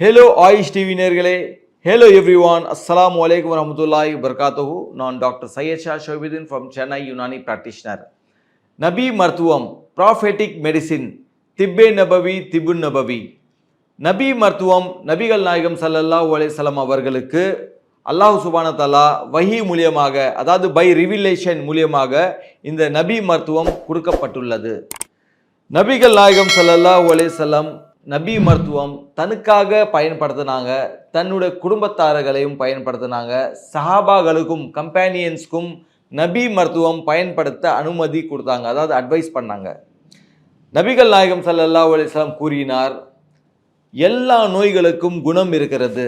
Hello Ayush TV நேர்களே. Hello everyone அஸ்லாம் வலைக்கம் வரமத்துல்லாய் வபர்காத்தஹு நான் doctor Syed Shah from Chennai Unani practitioner நபி மருத்துவம் ப்ராஃபெட்டிக் மெடிசின் திப்பே நபவி திபுன் நபவி. நபி மருத்துவம் நபிகள் நாயகம் சல்லல்லா ஒலேசலம் அவர்களுக்கு அல்லாஹ் சுபான தலா வஹி மூலியமாக அதாவது பை ரிவிலேஷன் மூலியமாக இந்த நபி மருத்துவம் கொடுக்கப்பட்டுள்ளது. நபிகள் நாயகம் சல்லல்லா ஒலேசலம் நபி மருத்துவம் தனக்காக பயன்படுத்தினாங்க தன்னுடைய குடும்பத்தாரர்களையும் பயன்படுத்தினாங்க சஹாபாகளுக்கும் கம்பேனியன்ஸ்க்கும் நபி மருத்துவம் பயன்படுத்த அனுமதி கொடுத்தாங்க அதாவது அட்வைஸ் பண்ணாங்க. நபிகள் நாயகம் ஸல்லல்லாஹு அலிஸ்லாம் கூறினார் எல்லா நோய்களுக்கும் குணம் இருக்கிறது.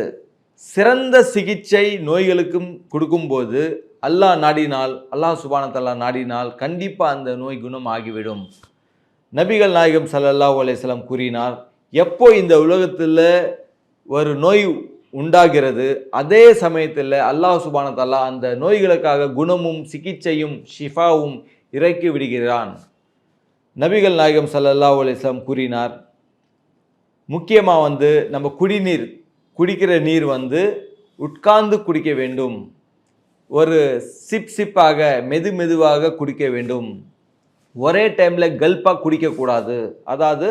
சிறந்த சிகிச்சை நோய்களுக்கும் கொடுக்கும்போது அல்லாஹ் நாடினால் அல்லாஹ் சுபானத்தல்லா நாடினால் கண்டிப்பாக அந்த நோய் குணம் ஆகிவிடும் நபிகள் நாயகம் ஸல்லல்லாஹு அலிஸ்லாம் கூறினார் எப்போ இந்த உலகத்தில் ஒரு நோய் உண்டாகிறது அதே சமயத்தில் அல்லாஹ் சுபானத்தல்லா அந்த நோய்களுக்காக குணமும் சிகிச்சையும் ஷிஃபாவும் இறக்கி விடுகிறான். நபிகள் நாயகம் சல்லல்லா அலிஸ்லாம் கூறினார் முக்கியமாக வந்து நம்ம குடிநீர் குடிக்கிற நீர் வந்து உட்கார்ந்து குடிக்க வேண்டும். ஒரு சிப் சிப்பாக மெது மெதுவாக குடிக்க வேண்டும். ஒரே டைமில் கல்ப்பாக குடிக்கக்கூடாது. அதாவது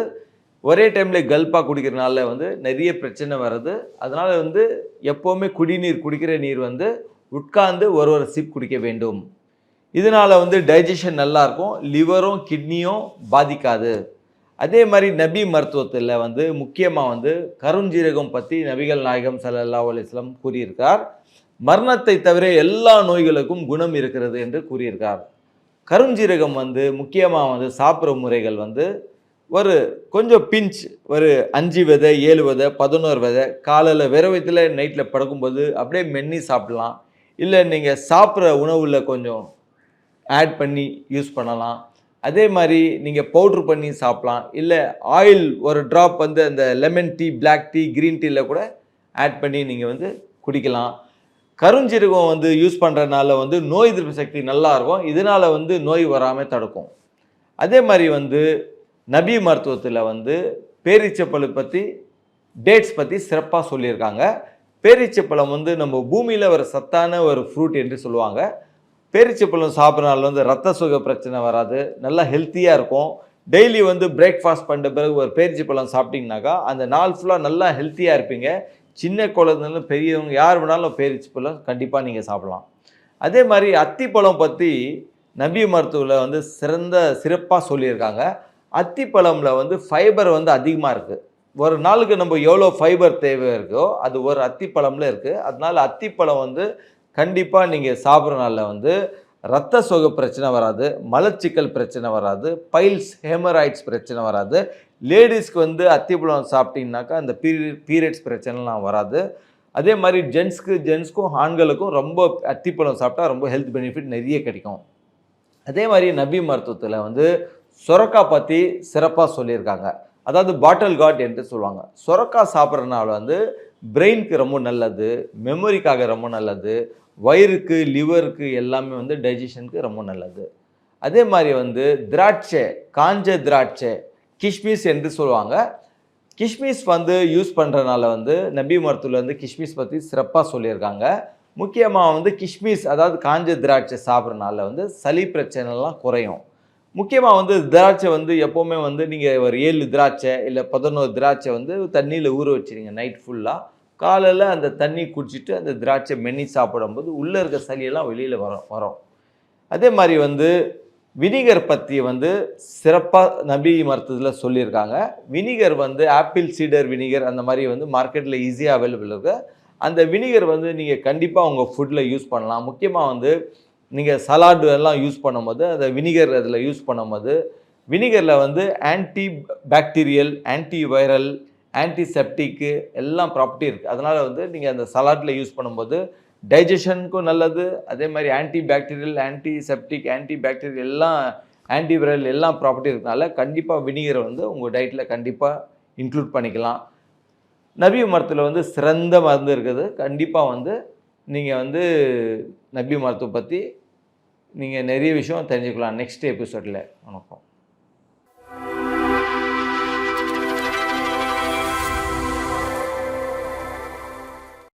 ஒரே டைமில் கல்ப்பாக குடிக்கிறனால வந்து நிறைய பிரச்சனை வருது அதனால் வந்து எப்போவுமே குடிநீர் குடிக்கிற நீர் வந்து உட்கார்ந்து ஒரு ஒரு சிப் குடிக்க வேண்டும். இதனால் வந்து டைஜஷன் நல்லாயிருக்கும் லிவரும் கிட்னியும் பாதிக்காது. அதே மாதிரி நபி மருத்துவத்தில் வந்து முக்கியமாக வந்து கருஞ்சீரகம் பற்றி நபிகள் நாயகம் ஸல்லல்லாஹு அலிஸ்லாம் கூறியிருக்கார். மரணத்தை தவிர எல்லா நோய்களுக்கும் குணம் இருக்கிறது என்று கூறியிருக்கார். கருஞ்சீரகம் வந்து முக்கியமாக வந்து சாப்பிட்ற முறைகள் வந்து ஒரு கொஞ்சம் பிஞ்ச் ஒரு அஞ்சு விதை ஏழு விதை பதினோரு விதை காலையில் வெறுவயத்தில் நைட்டில் படுக்கும்போது அப்படியே மென்னி சாப்பிடலாம். இல்லை நீங்கள் சாப்பிட்ற உணவில் கொஞ்சம் ஆட் பண்ணி யூஸ் பண்ணலாம். அதே மாதிரி நீங்கள் பவுட்ரு பண்ணி சாப்பிட்லாம். இல்லை ஆயில் ஒரு ட்ராப் வந்து அந்த lemon tea black tea green டீயில் கூட ஆட் பண்ணி நீங்கள் வந்து குடிக்கலாம். கருஞ்சீரகம் வந்து யூஸ் பண்ணுறதுனால வந்து நோய் எதிர்ப்பு சக்தி நல்லாயிருக்கும் இதனால் வந்து நோய் வராமல் தடுக்கும். அதே மாதிரி வந்து நபி மருத்துவத்தில் வந்து பேரீச்சப்பழு பற்றி டேட்ஸ் பற்றி சிறப்பாக சொல்லியிருக்காங்க. பேரீச்சப்பழம் வந்து நம்ம பூமியில் ஒரு சத்தான ஒரு ஃப்ரூட் என்று சொல்லுவாங்க. பேரிச்சப்பழம் சாப்பிட்றனால வந்து ரத்த சுக பிரச்சனை வராது நல்லா ஹெல்த்தியாக இருக்கும். டெய்லி வந்து பிரேக்ஃபாஸ்ட் பண்ண பிறகு ஒரு பேரிச்சப்பழம் சாப்பிட்டிங்கனாக்கா அந்த நாள் ஃபுல்லாக நல்லா ஹெல்த்தியாக இருப்பீங்க. சின்ன குழந்தைங்களும் பெரியவங்க யார் வேணாலும் பேரிச்சப்பழம் கண்டிப்பாக நீங்கள் சாப்பிட்லாம். அதே மாதிரி அத்திப்பழம் பற்றி நபி மருத்துவில் வந்து சிறந்த சிறப்பாக சொல்லியிருக்காங்க. அத்திப்பழம்ல வந்து ஃபைபர் வந்து அதிகமாக இருக்குது ஒரு நாளுக்கு நம்ம எவ்வளோ ஃபைபர் தேவை இருக்கோ அது ஒரு அத்திப்பழம்ல இருக்குது அதனால அத்திப்பழம் வந்து கண்டிப்பாக நீங்கள் சாப்பிட்றனால வந்து ரத்த சோகை பிரச்சனை வராது மலச்சிக்கல் பிரச்சனை வராது பைல்ஸ் ஹெமராய்ட்ஸ் பிரச்சனை வராது. லேடிஸ்க்கு வந்து அத்திப்பழம் சாப்பிட்டீங்கனாக்கா அந்த பீரியட் பீரியட்ஸ் பிரச்சனைலாம் வராது. அதே மாதிரி ஜென்ஸ்க்கு ஜென்ஸ்க்கும் ஆண்களுக்கும் ரொம்ப அத்திப்பழம் சாப்பிட்டா ரொம்ப ஹெல்த் பெனிஃபிட் நிறைய கிடைக்கும். அதே மாதிரி நபி மருத்துவத்தில் வந்து சொரக்காய் பற்றி சிறப்பாக சொல்லியிருக்காங்க. அதாவது பாட்டில் காட் என்று சொல்லுவாங்க. சொரக்காய் சாப்பிட்றதுனால வந்து பிரெயினுக்கு ரொம்ப நல்லது மெமரிக்காக ரொம்ப நல்லது வயிறுக்கு லிவருக்கு எல்லாமே வந்து டைஜஷனுக்கு ரொம்ப நல்லது. அதே மாதிரி வந்து திராட்சை காஞ்ச திராட்சை கிஷ்மிஸ் என்று சொல்லுவாங்க. கிஷ்மிஸ் வந்து யூஸ் பண்ணுறதுனால வந்து நபி மருத்துவத்தில் வந்து கிஷ்மிஸ் பற்றி சிறப்பாக சொல்லியிருக்காங்க. முக்கியமாக வந்து கிஷ்மிஸ் அதாவது காஞ்ச திராட்சை சாப்பிட்றதுனால வந்து சளி பிரச்சனைலாம் குறையும். முக்கியமாக வந்து திராட்சை வந்து எப்போவுமே வந்து நீங்கள் ஒரு ஏழு திராட்சை இல்லை பதினோரு திராட்சை வந்து தண்ணியில் ஊற வச்சிருங்க நைட் ஃபுல்லாக காலையில் அந்த தண்ணி குடிச்சிட்டு அந்த திராட்சை மென்னி சாப்பிடும்போது உள்ளே இருக்க சளியெல்லாம் வெளியில் வரும் வரும். அதே மாதிரி வந்து வினிகர் பற்றி வந்து சிறப்பாக நபி மருத்துவத்தில் சொல்லியிருக்காங்க. வினிகர் வந்து ஆப்பிள் சீடர் வினிகர் அந்த மாதிரி வந்து மார்க்கெட்டில் ஈஸியாக அவைலபிள் இருக்குது அந்த வினிகர் வந்து நீங்கள் கண்டிப்பாக உங்கள் ஃபுட்டில் யூஸ் பண்ணலாம். முக்கியமாக வந்து நீங்கள் சலாடு எல்லாம் யூஸ் பண்ணும்போது அதை வினிகர் அதில் யூஸ் பண்ணும்போது வினிகரில் வந்து anti bacterial anti viral antiseptic எல்லாம் ப்ராப்பர்ட்டி இருக்குது அதனால் வந்து நீங்கள் அந்த சலாட்டில் யூஸ் பண்ணும்போது டைஜஷனுக்கும் நல்லது. அதே மாதிரி anti bacterial antiseptic anti bacterial எல்லாம் ஆன்டிவைரல் எல்லாம் ப்ராப்பர்ட்டி இருக்கனால கண்டிப்பாக வினிகரை வந்து உங்கள் டயட்டில் கண்டிப்பாக இன்க்ளூட் பண்ணிக்கலாம். நபி மரத்தில் வந்து சிறந்த மருந்து இருக்குது. கண்டிப்பாக வந்து நீங்கள் வந்து நபி மரத்தை பற்றி நீங்கள் நிறைய விஷயம் தெரிஞ்சுக்கலாம் நெக்ஸ்ட் எபிசோடில் வணக்கம்.